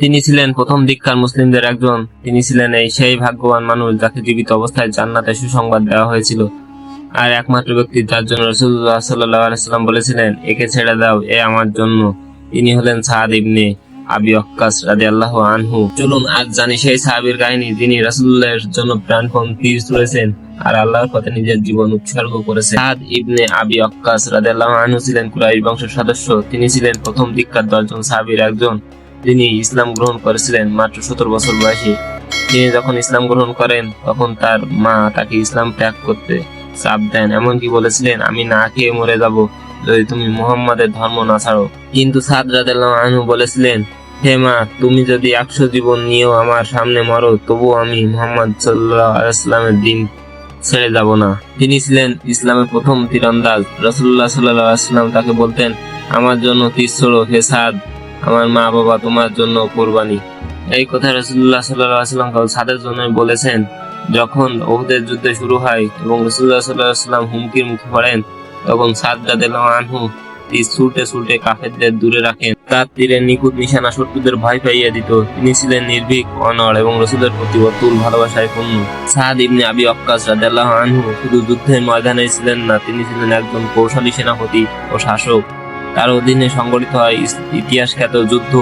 তিনি ছিলেন প্রথম দীক্ষার মুসলিমদের একজন। তিনি ছিলেন এই সেই ভাগ্যবান মানুষ যাকে জীবিত অবস্থায় জান্নাতে সুসংবাদ দেওয়া হয়েছিল। আর একমাত্র ব্যক্তি যার জন্য রসুল্লাহ সাল্লাহ আলাইসাল্লাম বলেছিলেন, একে ছেড়ে দাও, এ আমার জন্য। তিনি হলেন সাদ ইবনে আবি অক্কাস রাজি আল্লাহ আনহু। চলুন, আজ জানি সেই সাহাবির কাহিনী যিনি রাসুল্লাহের জন্য প্রাণপণ তীর তুলেছেন আর আল্লাহর পথে নিজের জীবন উৎসর্গ করেছেন। সাদ ইবনে আবি অক্কাস রাজি আল্লাহ আনহু ছিলেন কুরাইশ বংশের সদস্য। তিনি ছিলেন প্রথম দীক্ষার দশজন সাহাবির একজন। তিনি ইসলাম গ্রহণ করেছিলেন মাত্র সতেরো বছর বয়সে, তিনি যখন ইসলাম গ্রহণ করেন, তখন তার মা তাকে ইসলাম ত্যাগ করতে চাপ দেন। এমনকি বলেছিলেন, আমি না খেয়ে মরে যাব যদি তুমি মুহাম্মাদের ধর্ম না ছাড়ো। কিন্তু সাদ রাদিয়াল্লাহু বলেছিলেন, হে মা, তুমি যদি একশো জীবন নিয়েও আমার সামনে মরো তবু আমি মোহাম্মদ সাল্লাহ দিন ছেড়ে যাব না। তিনি ছিলেন ইসলামের প্রথম তীরন্দাজ। রসুল্লাহ সাল্লাহ আসলাম তাকে বলতেন, আমার জন্য তীর ছোড়ো, হে সাদ। আমার মা বাবা তোমার জন্য কোরবানি। এই কথা রসুল্লাহ সাল্লাহ আসলাম সাদের জন্য বলেছেন, যখন ওহুদের যুদ্ধ শুরু হয় এবং রসুল্লাহ সাল্লাহ হুমকির মুখে পড়েন, তখন সাদ রাদিয়াল্লাহু আনহু তীর ছুটে কাফেরদের দূরে রাখেন। তার তীরের নিখুঁত নিশানা শত্রুদের ভয় পাইয়ে দিত। তিনি ছিলেন নির্ভীক, অনড় এবং রসুলের প্রতি অতুল ভালোবাসায় পূর্ণ। সাদ ইবনে আবি অক্কাস রাদিয়াল্লাহু আনহু শুধু যুদ্ধের ময়দানে ছিলেন না, তিনি ছিলেন একজন কৌশলী সেনাপতি ও শাসক। তার অধীনে সংগঠিত হয় ইতিহাস খ্যাত যুদ্ধ,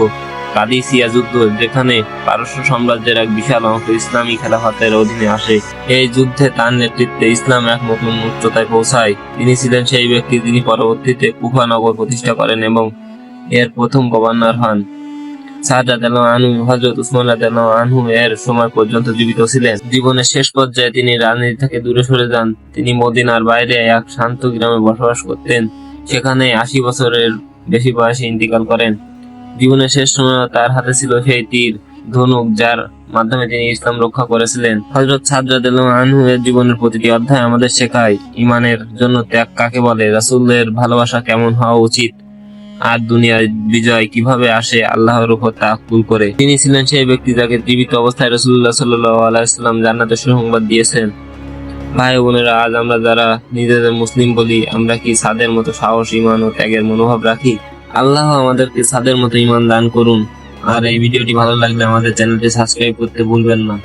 কাদিসিয়া যুদ্ধ, যেখানে পারস্য সাম্রাজ্যের এক বিশাল অংশ ইসলামী খেলাফতের অধীনে আসে। এই যুদ্ধে তার নেতৃত্বে ইসলাম এক নতুন উচ্চতায় পৌঁছায়। তিনি ছিলেন সেই ব্যক্তি যিনি পরবর্তীতে কুফা নগর প্রতিষ্ঠা করেন এবং এর প্রথম গভর্নর হন। আনহু, হযরত উসমান আনহু এর সময় পর্যন্ত জীবিত ছিলেন। জীবনের শেষ পর্যায়ে তিনি রাজনীতি থেকে দূরে সরে যান। তিনি মদিনার বাইরে এক শান্ত গ্রামে বসবাস করতেন। সেখানে আশি বছরের বেশি বয়সে ইন্তিকাল করেন। জীবনের শেষ সময় তার হাতে ছিল সেই তীর, ধনুক, যার মাধ্যমে তিনি ইসলাম রক্ষা করেছিলেন। হজরত সাজ্জাদ আনহু এর জীবনের প্রতিটি অধ্যায় আমাদের শেখায় ইমানের জন্য ত্যাগ কাকে বলে, রাসূলের ভালোবাসা কেমন হওয়া উচিত, আর দুনিয়ার বিজয় কীভাবে আসে, আল্লাহর উপর তাকুল করে। তিনি ছিলেন সেই ব্যক্তি যাকে জীবিত অবস্থায় রসুল্লাহ সাল্লাহ আলাইসাল্লাম জান্নাতের সুসংবাদ দিয়েছেন। ভাই বোনেরা, আজ আমরা যারা নিজেদের মুসলিম বলি, আমরা কি সাদের মতো সাহস ইমান ও ত্যাগের মনোভাব রাখি? আল্লাহ আমাদেরকে সাদের মতো ইমান দান করুন। আর এই ভিডিওটি ভালো লাগলে আমাদের চ্যানেলটি সাবস্ক্রাইব করতে ভুলবেন না।